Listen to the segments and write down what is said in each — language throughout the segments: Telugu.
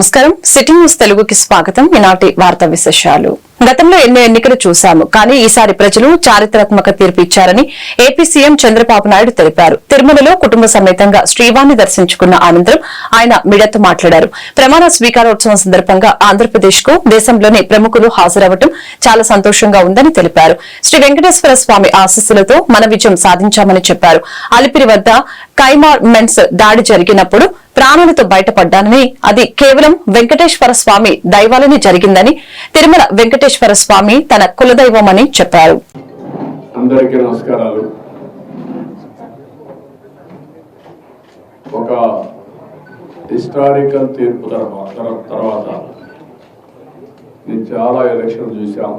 నమస్కారం. సిటీ న్యూస్ తెలుగుకి స్వాగతం. ఈనాటి వార్తా విశేషాలు. గతంలో ఎన్నో ఎన్నికలు చూశాము. కానీ ఈసారి ప్రజలు చారిత్రాత్మక తీర్పు ఇచ్చారని ఏపీ సీఎం చంద్రబాబు నాయుడు తెలిపారు. తిరుమలలో కుటుంబ సమేతంగా శ్రీవాణి దర్శించుకున్న అనంతరం ఆయన మీడియాతో మాట్లాడారు. ప్రమాణ స్వీకారోత్సవం సందర్భంగా ఆంధ్రప్రదేశ్కు దేశంలోని ప్రముఖులు హాజరవ్వటం చాలా సంతోషంగా ఉందని తెలిపారు. శ్రీ వెంకటేశ్వర స్వామి ఆశస్సులతో మన విజయం సాధించామని చెప్పారు. అలిపిరి వద్ద కైమార్ మెన్స్ దాడి జరిగినప్పుడు ప్రాణాలతో బయటపడ్డానని అది కేవలం వెంకటేశ్వర స్వామి దైవాలని జరిగిందని తిరుమల వెంకటేశ్వర స్వామి తన కులదైవమని చెప్పారు. అందరికీ నమస్కారాలు. ఒక హిస్టారికల్ తీర్పు తర్వాత నేను చాలా ఎలక్షన్ చూశాం.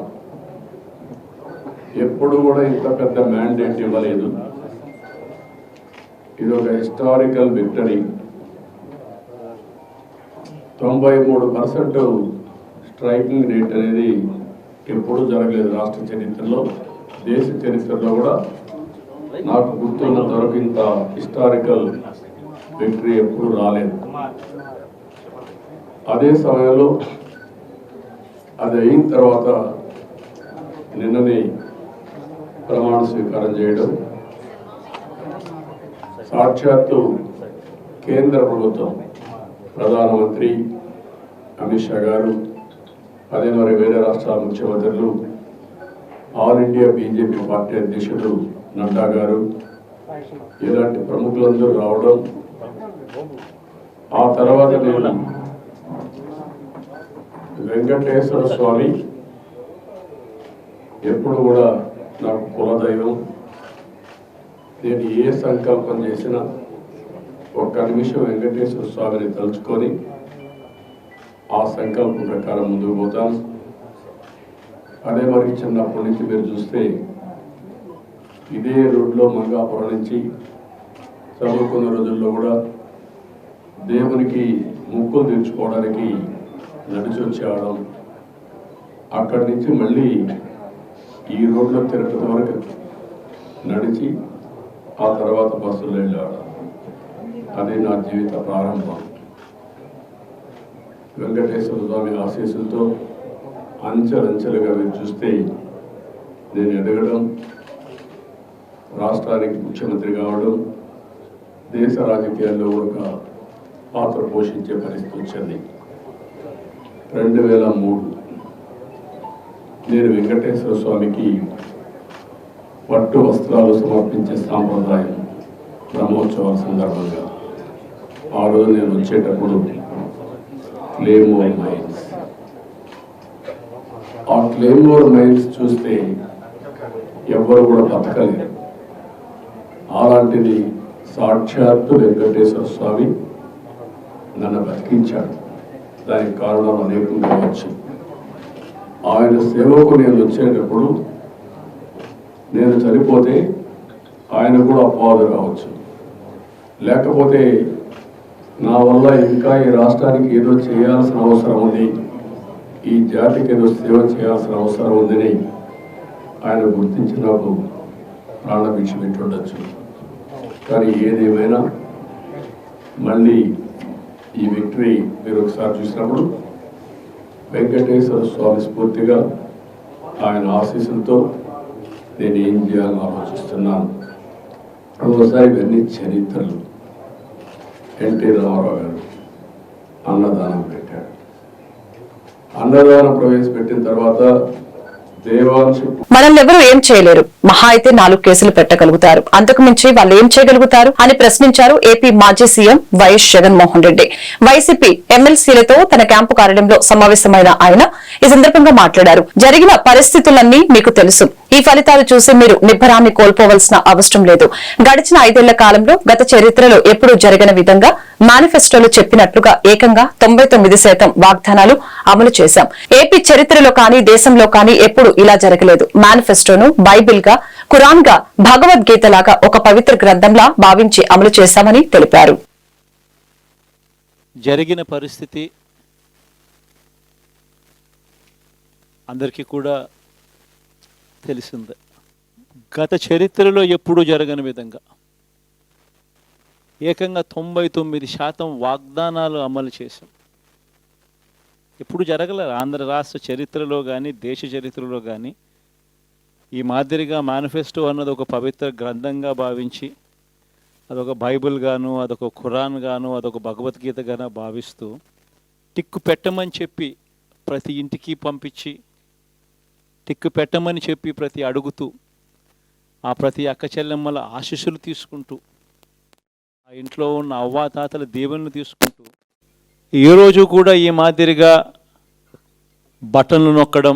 ఎప్పుడు కూడా ఇంత పెద్ద మ్యాండేట్ ఇవ్వలేదు. ఇది ఒక హిస్టారికల్ విక్టరీ. తొంభై మూడు పర్సెంట్ స్ట్రైకింగ్ రేట్ అనేది ఎప్పుడూ జరగలేదు రాష్ట్ర చరిత్రలో దేశ చరిత్రలో కూడా. నాకు గుర్తున్నంత వరకు ఇంత హిస్టారికల్ విక్టరీ ఎప్పుడు రాలేదు. అదే సమయంలో అది అయిన తర్వాత నిన్ననే ప్రమాణ స్వీకారం చేయడం సాక్షాత్తు కేంద్ర ప్రభుత్వం ప్రధానమంత్రి అమిత్ షా గారు అదే మరి వేరే రాష్ట్రాల ముఖ్యమంత్రులు ఆల్ ఇండియా బీజేపీ పార్టీ అధ్యక్షుడు నడ్డా గారు ఇలాంటి ప్రముఖులందరూ రావడం ఆ తర్వాత నేను వెంకటేశ్వర స్వామి ఎప్పుడు కూడా నాకు కులదైవం నేను ఏ సంకల్పం చేసినా ఒక్క నిమిషం వెంకటేశ్వర స్వామిని తలుచుకొని ఆ సంకల్పం ప్రకారం ముందుకు పోతాను. అదే మరి చిన్నప్పటి నుంచి మీరు చూస్తే ఇదే రోడ్లో మంగాపురం నుంచి చదువుకున్న రోజుల్లో కూడా దేవునికి ముక్కులు తీర్చుకోవడానికి నడిచి వచ్చేవాళ్ళం అక్కడి నుంచి మళ్ళీ ఈ రోడ్లో తిరుపతి వరకు నడిచి ఆ తర్వాత బస్సులో వెళ్ళేవాళ్ళం. అదే నా జీవిత ప్రారంభం. వెంకటేశ్వర స్వామి ఆశీస్సులతో అంచెలంచెలుగా మీరు చూస్తే నేను ఎదగడం రాష్ట్రానికి ముఖ్యమంత్రి కావడం దేశ రాజకీయాల్లో ఒక పాత్ర పోషించే పరిస్థితి వచ్చింది. రెండు వేల మూడు నేను వెంకటేశ్వర స్వామికి పట్టు వస్త్రాలు సమర్పించే సాంప్రదాయం బ్రహ్మోత్సవాల సందర్భంగా. ఆ రోజు నేను వచ్చేటప్పుడు క్లేమోర్ మైన్స్ ఆ క్లేమోర్ మైన్స్ చూస్తే ఎవ్వరు కూడా బతకలేరు అలాంటిది సాక్షాత్తు వెంకటేశ్వర స్వామి నన్ను బతికించాడు. దానికి కారణం అనేకం కావచ్చు. ఆయన సేవకు నేను వచ్చేటప్పుడు నేను చనిపోతే ఆయన కూడా అపవాదు కావచ్చు. లేకపోతే నా వల్ల ఇంకా ఈ రాష్ట్రానికి ఏదో చేయాల్సిన అవసరం ఉంది. ఈ జాతికి ఏదో సేవ చేయాల్సిన అవసరం ఉందని ఆయన గుర్తించి నాకు ప్రాణభిక్ష పెట్టుండొచ్చు. కానీ ఏదేమైనా మళ్ళీ ఈ విక్టరీ మీరు ఒకసారి చూసినప్పుడు వెంకటేశ్వర స్వామి స్ఫూర్తిగా ఆయన ఆశీస్సులతో నేను ఏం చేయాలని ఆలోచిస్తున్నాను. ఒకసారి ఇవన్నీ చరిత్రలు. ఎన్టీ రామారావు గారు అన్నదానం పెట్టాడు అన్నదానం ప్రవేశపెట్టిన తర్వాత దేవాంశ మనల్ని ఎవరు ఏం చేయలేరు. మహా అయితే నాలుగు కేసులు పెట్టగలుగుతారు. అంతకు మించి వాళ్ళు ఏం చేయగలుగుతారు అని ప్రశ్నించారు ఏపీ మాజీ CM YS Jaganmohan Reddy. YCP ఎమ్మెల్సీలతో తన క్యాంపు కార్యాలయంలో సమావేశమైన ఆయన ఈ సందర్భంగా మాట్లాడారు. జరిగిన పరిస్థితులన్నీ మీకు తెలుసు. ఈ ఫలితాలు చూసి మీరు నిబ్బరాన్ని కోల్పోవలసిన అవసరం లేదు. గడిచిన ఐదేళ్ళ కాలంలో గత చరిత్రలో ఎప్పుడూ జరగని విధంగా మేనిఫెస్టోలో చెప్పినట్లుగా ఏకంగా తొంభై తొమ్మిది శాతం వాగ్దానాలు అమలు చేశాం. ఏపీ చరిత్రలో కానీ దేశంలో కానీ ఎప్పుడు ఇలా జరగలేదు. మేనిఫెస్టోను బైబిల్గా ఖురాన్గా భగవద్గీత లాగా ఒక పవిత్ర గ్రంథంలా భావించి అమలు చేశామని తెలిపారు. జరిగిన పరిస్థితి అందరికీ కూడా తెలిసిందే. గత చరిత్రలో ఎప్పుడూ జరగని విధంగా ఏకంగా తొంభై తొమ్మిది శాతం వాగ్దానాలు అమలు చేశాం. ఎప్పుడు జరగలేదు ఆంధ్ర రాష్ట్ర చరిత్రలో కానీ దేశ చరిత్రలో కానీ ఈ మాదిరిగా మేనిఫెస్టో అన్నది ఒక పవిత్ర గ్రంథంగా భావించి అదొక బైబిల్ గాను అదొక ఖురాన్ గాను అదొక భగవద్గీత గాను భావిస్తూ టిక్కు పెట్టమని చెప్పి ప్రతి ఇంటికి పంపించి టిక్కు పెట్టమని చెప్పి ప్రతి అడుగుతూ ఆ ప్రతి అక్క చెల్లెమ్మల ఆశీస్సులు తీసుకుంటూ ఆ ఇంట్లో ఉన్న అవ్వాతాతల దీవెనలు తీసుకుంటూ ఈరోజు రోజు కూడా ఈ మాదిరిగా బటన్లు నొక్కడం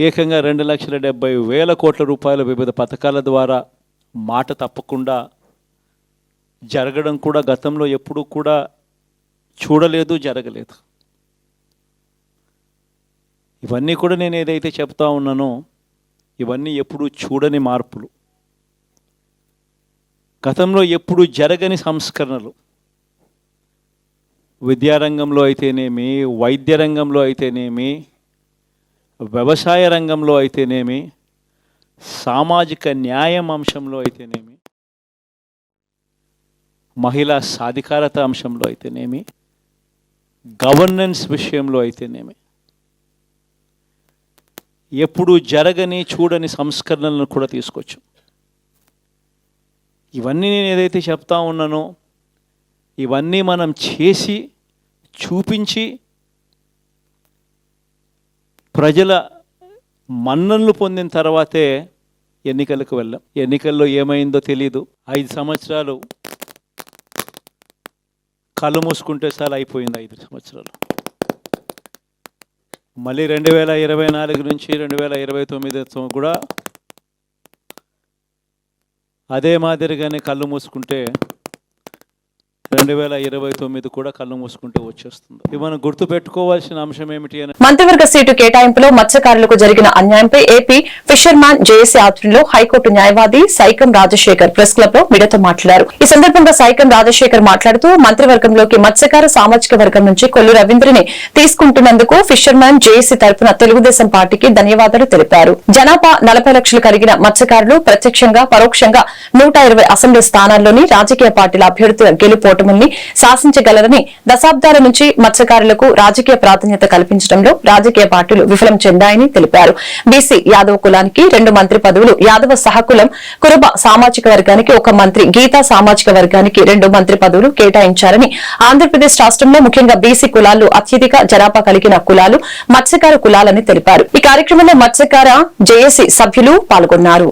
ఏకంగా రెండు లక్షల డెబ్బై వేల కోట్ల రూపాయల వివిధ పథకాల ద్వారా మాట తప్పకుండా జరగడం కూడా గతంలో ఎప్పుడూ కూడా చూడలేదు జరగలేదు. ఇవన్నీ కూడా నేను ఏదైతే చెప్తా ఉన్నానో ఇవన్నీ ఎప్పుడూ చూడని మార్పులు. గతంలో ఎప్పుడు జరగని సంస్కరణలు. విద్యారంగంలో అయితేనేమి వైద్య రంగంలో అయితేనేమి వ్యవసాయ రంగంలో అయితేనేమి సామాజిక న్యాయం అంశంలో అయితేనేమి మహిళా సాధికారత అంశంలో అయితేనేమి గవర్నెన్స్ విషయంలో అయితేనేమి. ఎప్పుడు జరగని చూడని సంస్కరణలను కూడా తీసుకోవచ్చు. ఇవన్నీ నేను ఏదైతే చెప్తా ఉన్నానో ఇవన్నీ మనం చేసి చూపించి ప్రజల మన్ననలు పొందిన తర్వాతే ఎన్నికలకు వెళ్ళాం. ఎన్నికల్లో ఏమైందో తెలియదు ఐదు సంవత్సరాలు కళ్ళు మూసుకుంటే చాలా అయిపోయింది ఐదు సంవత్సరాలు. మళ్ళీ రెండు వేల ఇరవై నాలుగు నుంచి రెండు వేల ఇరవై తొమ్మిది కూడా అదే మాదిరిగానే కళ్ళు మూసుకుంటే రెండు వేల ఇరవై తొమ్మిది కూడా కళ్ళు మూసుకుంటే వచ్చేస్తుంది. ఇది మనం గుర్తుపెట్టుకోవాల్సిన అంశం ఏమిటి అని మంత్రివర్గ సీటు కేటాయింపులో మత్స్యకారులకు జరిగిన అన్యాయంపై ఏపీ ఫిషర్మ్యాన్ జేఏసీ ఆధ్వర్యంలో హైకోర్టు న్యాయవాది సైకం రాజశేఖర్ ప్రెస్ క్లబ్లో మీడియాతో మాట్లాడారు. ఈ సందర్భంగా సైకం రాజశేఖర్ మాట్లాడుతూ మంత్రివర్గంలోకి మత్స్యకార సామాజిక వర్గం నుంచి కొల్లు రవీంద్రని తీసుకుంటున్నందుకు ఫిషర్మ్యాన్ జేఏసీ తరపున తెలుగుదేశం పార్టీకి ధన్యవాదాలు తెలిపారు. జనాభా నలభై లక్షలు కలిగిన మత్స్యకారులు ప్రత్యక్షంగా పరోక్షంగా నూట ఇరవై అసెంబ్లీ స్థానాల్లోని రాజకీయ పార్టీల అభ్యర్థుల కూటమిని శాసించగలరని దశాబ్దాల నుంచి మత్స్యకారులకు రాజకీయ ప్రాధాన్యత కల్పించడంలో రాజకీయ పార్టీలు విఫలం చెందాయని తెలిపారు. బీసీ యాదవ కులానికి రెండు మంత్రి పదవులు యాదవ సహకులం కురుబ సామాజిక వర్గానికి ఒక మంత్రి గీతా సామాజిక వర్గానికి రెండు మంత్రి పదవులు కేటాయించారని ఆంధ్రప్రదేశ్ రాష్ట్రంలో ముఖ్యంగా బీసీ కులాలు అత్యధిక జనాభా కలిగిన కులాలు మత్స్యకార కులాలని తెలిపారు. ఈ కార్యక్రమంలో మత్స్యకార జేఏసీ సభ్యులు పాల్గొన్నారు.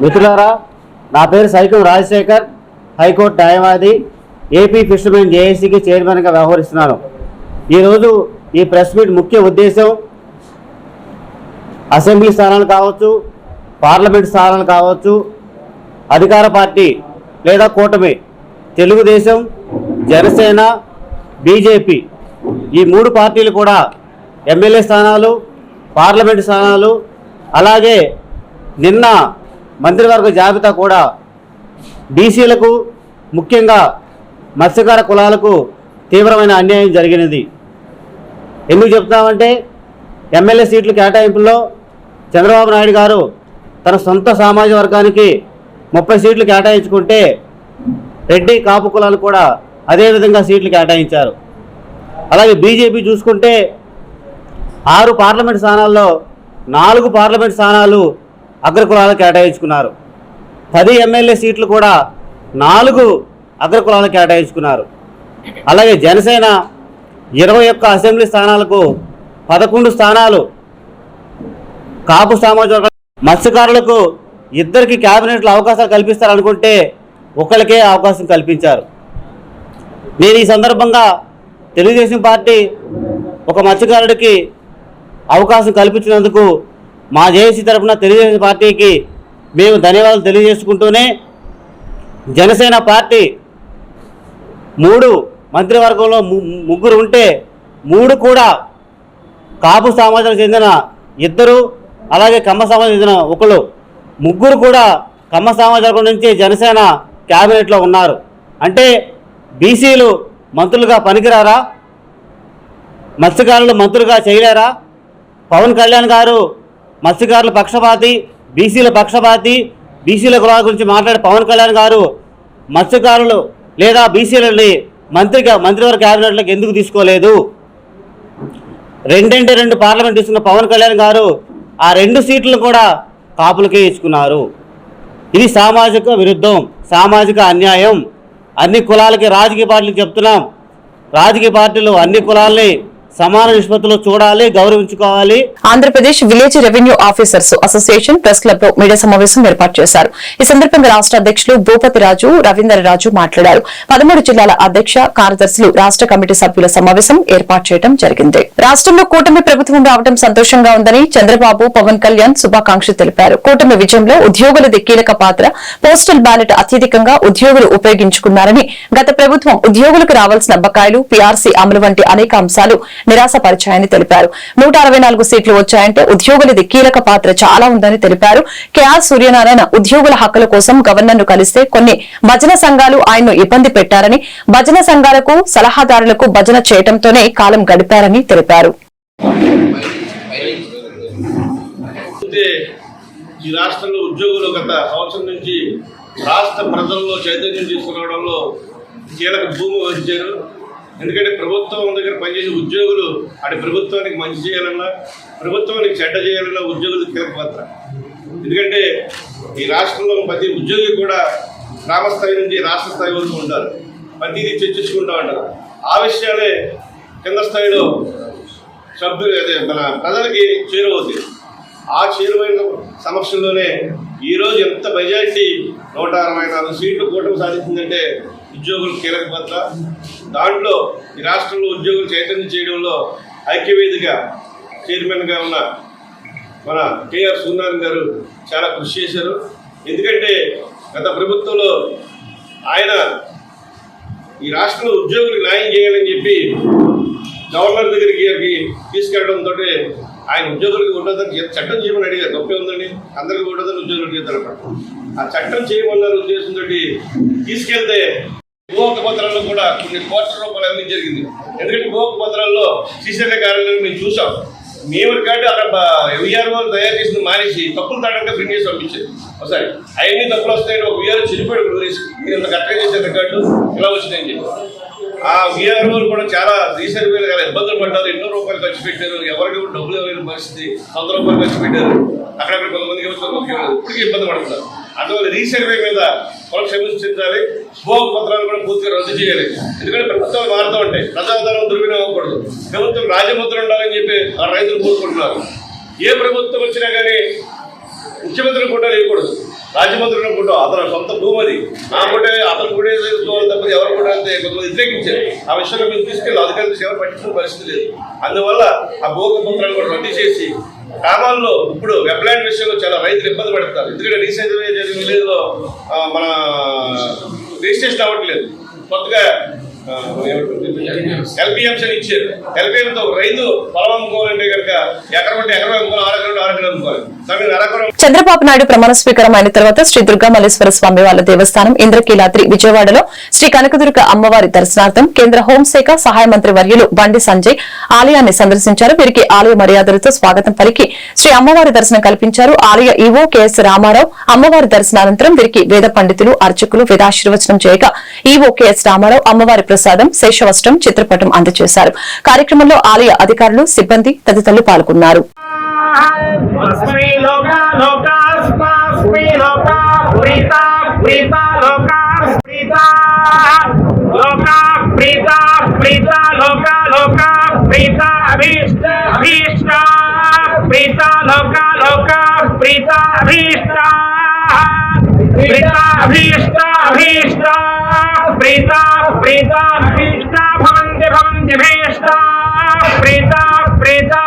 మిత్రులారా నా పేరు సైకం రాజశేఖర్ హైకోర్టు న్యాయవాది ఏపీ ఫిషర్మెన్ జేఏసీకి చైర్మన్గా వ్యవహరిస్తున్నాను. ఈరోజు ఈ ప్రెస్ మీట్ ముఖ్య ఉద్దేశం అసెంబ్లీ స్థానాలు కావచ్చు పార్లమెంట్ స్థానాలు కావచ్చు అధికార పార్టీ లేదా కూటమి తెలుగుదేశం జనసేన బీజేపీ ఈ మూడు పార్టీలు కూడా ఎమ్మెల్యే స్థానాలు పార్లమెంట్ స్థానాలు అలాగే నిన్న మంత్రివర్గ జాబితా కూడా బీసీలకు ముఖ్యంగా మత్స్యకార కులాలకు తీవ్రమైన అన్యాయం జరిగినది. ఎందుకు చెప్తామంటే ఎమ్మెల్యే సీట్ల కేటాయింపులో చంద్రబాబు నాయుడు గారు తన సొంత సామాజిక వర్గానికి ముప్పై సీట్లు కేటాయించుకుంటే రెడ్డి కాపు కులాలు కూడా అదేవిధంగా సీట్లు కేటాయించారు. అలాగే బీజేపీ చూసుకుంటే ఆరు పార్లమెంట్ స్థానాల్లో నాలుగు పార్లమెంట్ స్థానాలు అగ్రకులాలు కేటాయించుకున్నారు. పది ఎమ్మెల్యే సీట్లు కూడా నాలుగు అగ్రకులాలు కేటాయించుకున్నారు. అలాగే జనసేన ఇరవై ఒక్క అసెంబ్లీ స్థానాలకు పదకొండు స్థానాలు కాపు సామాజిక మత్స్యకారులకు ఇద్దరికి క్యాబినెట్లో అవకాశాలు కల్పిస్తారనుకుంటే ఒకరికే అవకాశం కల్పించారు. నేను ఈ సందర్భంగా తెలుగుదేశం పార్టీ ఒక మత్స్యకారుడికి అవకాశం కల్పించినందుకు మా జేఏసీ తరఫున తెలుగుదేశం పార్టీకి మేము ధన్యవాదాలు తెలియజేసుకుంటూనే జనసేన పార్టీ మూడు మంత్రివర్గంలో ము- ముగ్గురు ఉంటే మూడు కూడా కాపు సమాజానికి చెందిన ఇద్దరు అలాగే కమ్మ సమాజానికి చెందిన ఒకళ్ళు. ముగ్గురు కూడా కమ్మ సమాజం నుంచి జనసేన క్యాబినెట్లో ఉన్నారు. అంటే బీసీలు మంత్రులుగా పనికిరారా? మత్స్యకారులు మంత్రులుగా చేయలేరా? పవన్ కళ్యాణ్ గారు మత్స్యకారుల పక్షపాతి బీసీల పక్షపాతి బీసీల కులాల గురించి మాట్లాడే పవన్ కళ్యాణ్ గారు మత్స్యకారులు లేదా బీసీలని మంత్రిగా మంత్రివర్గ క్యాబినెట్లోకి ఎందుకు తీసుకోలేదు? రెండంటే రెండు పార్లమెంట్ తీసుకున్న పవన్ కళ్యాణ్ గారు ఆ రెండు సీట్లు కూడా కాపులకే ఇచ్చుకున్నారు. ఇది సామాజిక విరుద్ధం సామాజిక అన్యాయం. అన్ని కులాలకి రాజకీయ పార్టీలు చెప్తున్నాం. రాజకీయ పార్టీలు అన్ని కులాల్ని సమాన నిష్పత్తిలో చూడాలి గౌరవించుకోవాలి. Andhra Pradesh village revenue officers association press క్లబ్లో మీడియా సమావేశం ఏర్పాటు చేశారు. ఈ సందర్భంగా రాష్ట్ర అధ్యక్షులు భూపతి రాజు రవీందర్ రాజు మాట్లాడారు. పదమూడు జిల్లాల అధ్యక్ష కార్యదర్శులు రాష్ట్ర కమిటీ సభ్యుల సమావేశం ఏర్పాటు చేయడం జరిగింది. రాష్ట్రంలో కూటమి ప్రభుత్వం రావడం సంతోషంగా ఉందని చంద్రబాబు పవన్ కళ్యాణ్ శుభాకాంక్షలు తెలిపారు. కూటమి విజయంలో ఉద్యోగులది కీలక పాత్ర. పోస్టల్ బ్యాలెట్ అత్యధికంగా ఉద్యోగులు ఉపయోగించుకున్నారని గత ప్రభుత్వం ఉద్యోగులకు రావాల్సిన బకాయిలు పీఆర్సీ అమలు వంటి అనేక అంశాలు నిరాశపరిచాయని తెలిపారు. నూట అరవై నాలుగు సీట్లు వచ్చాయంటే ఉద్యోగులది కీలక పాత్ర చాలా ఉందని తెలిపారు. కేఆర్ సూర్యనారాయణ ఉద్యోగుల హక్కుల కోసం గవర్నర్ను కలిస్తే కొన్ని భజన సంఘాలు ఆయన్ను ఇబ్బంది పెట్టారని భజన సంఘాలకు సలహాదారులకు భజన చేయడంతోనే కాలం గడిపారని తెలిపారు. ఈ రాష్ట్రంలో ఉద్యోగులు గత సంవత్సరం నుంచి రాష్ట్ర ప్రజల్లో చైతన్యం తీసుకురావడంలో కీలక భూమి వహించారు. ఎందుకంటే ప్రభుత్వం దగ్గర పనిచేసే ఉద్యోగులు అటు ప్రభుత్వానికి మంచి చేయాలన్నా ప్రభుత్వానికి చెడ్డ చేయాలన్నా ఉద్యోగులు కీలక పాత్ర. ఎందుకంటే ఈ రాష్ట్రంలో ప్రతి ఉద్యోగి కూడా గ్రామ స్థాయి నుంచి రాష్ట్ర స్థాయి వరకు ఉంటారు. ప్రతిదీ చర్చించుకుంటూ ఉంటారు. ఆ విషయాలే కింద స్థాయిలో సభ్యులు అదే మన ప్రజలకి చేరువవుతాయి. ఆ చేరువైన సమక్షంలోనే ఈరోజు ఎంత మెజారిటీ నూట అరవై నాలుగు సీట్లు కూటమి సాధించిందంటే ఉద్యోగులు కీలక పాత్ర. దాంట్లో ఈ రాష్ట్రంలో ఉద్యోగులు చైతన్యం చేయడంలో ఐక్యవేదిక చైర్మన్గా ఉన్న మన కేఆర్ సూర్యనారాయణ గారు చాలా కృషి చేశారు. ఎందుకంటే గత ప్రభుత్వంలో ఆయన ఈ రాష్ట్రంలో ఉద్యోగులకు న్యాయం చేయాలని చెప్పి గవర్నర్ దగ్గరికి అవి తీసుకెళ్ళడంతో ఆయన ఉద్యోగులకు ఉండదని చట్టం చేయమని అడిగారు. గొప్ప ఉందండి. అందరికీ ఉండదని ఉద్యోగులు చేస్తారు ఆ చట్టం చేయమన్నారు ఉద్దేశంతో తీసుకెళ్తే భూహక పత్రాల్లో కూడా కొన్ని కోట్ల రూపాయలు అవినీతి జరిగింది. ఎందుకంటే భూహక పత్రాల్లో శ్రీశైల కార్యాలయం మేము చూసాం. మేము రికార్డు అక్కడ విఆర్ఓ తయారు చేసింది మానేసి తప్పులు తాడంటే ప్రింట్ చేసి పంపించారు. ఒకసారి అవన్నీ తప్పులు వస్తాయని ఒక విఆర్ఓ చెడిపోయాడు ప్రదేశ్ మీరు ఇంత కరెక్ట్గా చేసే రికార్డు ఇలా వచ్చిందని చెప్పి. ఆ విఆర్ఓలు కూడా చాలా రీసెంట్ చాలా ఇబ్బందులు పడ్డారు. ఎన్నో రూపాయలు ఖర్చు పెట్టారు. ఎవరికి డబ్బులు ఇవ్వలేని పరిస్థితి. వంద రూపాయలు ఖర్చు పెట్టారు. అక్కడక్కడ కొంతమందికి కొంతమందికి ఇప్పటికీ ఇబ్బంది పడుతున్నారు. అందువల్ల రీసర్వే మీద వాళ్ళు క్షమించాలి భోగ పత్రాలు కూడా పూర్తిగా రద్దు చేయాలి. ఎందుకంటే ప్రభుత్వాలు మారుతూ ఉంటాయి. ప్రజాధనం దుర్వినియోగం అవ్వకూడదు. ప్రభుత్వం రాజముద్ర ఉండాలని చెప్పి ఆ రైతులు కోరుకుంటున్నారు. ఏ ప్రభుత్వం వచ్చినా కానీ ముఖ్యమంత్రి కూడా లేకూడదు రాజమంత్రి కూడా అతను సొంత భూమి నా ఆ కూడా అతను కూడా చేసుకోవాలి తప్ప ఎవరు కూడా అంతే కొంతమంది వ్యతిరేకించారు. ఆ విషయంలో మీరు తీసుకెళ్ళి అధికారులు ఎవరు పట్టించిన పరిస్థితి లేదు. అందువల్ల ఆ భోగ పత్రాలు కూడా రద్దు చేసి గ్రామాల్లో ఇప్పుడు వెబ్లాండ్ విషయంలో చాలా రైతులు ఇబ్బంది పడతారు ఎందుకంటే రీసెంట్ జరిగిన విలేజ్లో మన రిజిస్ట్రేషన్ అవ్వట్లేదు. కొత్తగా ఎల్పిఎంస్ ఇచ్చారు. ఎల్పిఎం తో రైతు పొలం అమ్ముకోవాలంటే కనుక ఎకరం అంటే ఎకరం అమ్ముకోవాలి ఎకరం ఆరు ఎకరం అమ్ముకోవాలి. చంద్రబాబు నాయుడు ప్రమాణ స్వీకారం అయిన తర్వాత శ్రీ దుర్గా మల్లేశ్వర స్వామి వాళ్ళ దేవస్థానం ఇంద్రకీలాద్రి విజయవాడలో శ్రీ కనకదుర్గ అమ్మవారి దర్శనార్థం కేంద్ర హోంశాఖ సహాయ మంత్రి వర్యులు బండి సంజయ్ ఆలయాన్ని సందర్శించారు. వీరికి ఆలయ మర్యాదలతో స్వాగతం పలికి శ్రీ అమ్మవారి దర్శనం కల్పించారు. ఆలయ ఈవో కెఎస్ రామారావు అమ్మవారి దర్శనానంతరం వీరికి వేద పండితులు అర్చకులు వేదాశీర్వచనం చేయగా ఈవో కెఎస్ రామారావు అమ్మవారి ప్రసాదం శేషవస్త్రం చిత్రపటం అందజేశారు కార్యక్రమంలో ఆలయ అధికారులు సిబ్బంది తదితరులు పాల్గొన్నారు ప్రీతా ప్రీతా ప్రీతా ప్రీతా ప్రీతా ప్రీతా ప్రీతా ప్రీతా ప్రీతా ప్రీతా ప్రీతా ప్రీతా ప్రీతా ప్రీతా ప్రీతా प्रीता लोका लोका प्रीता अभीष्ट प्रीता अभीष्ट अभीष्ट प्रीता प्रीता अभीष्ट भवन्ति भवन्ति भीष्ट प्रीता प्रीता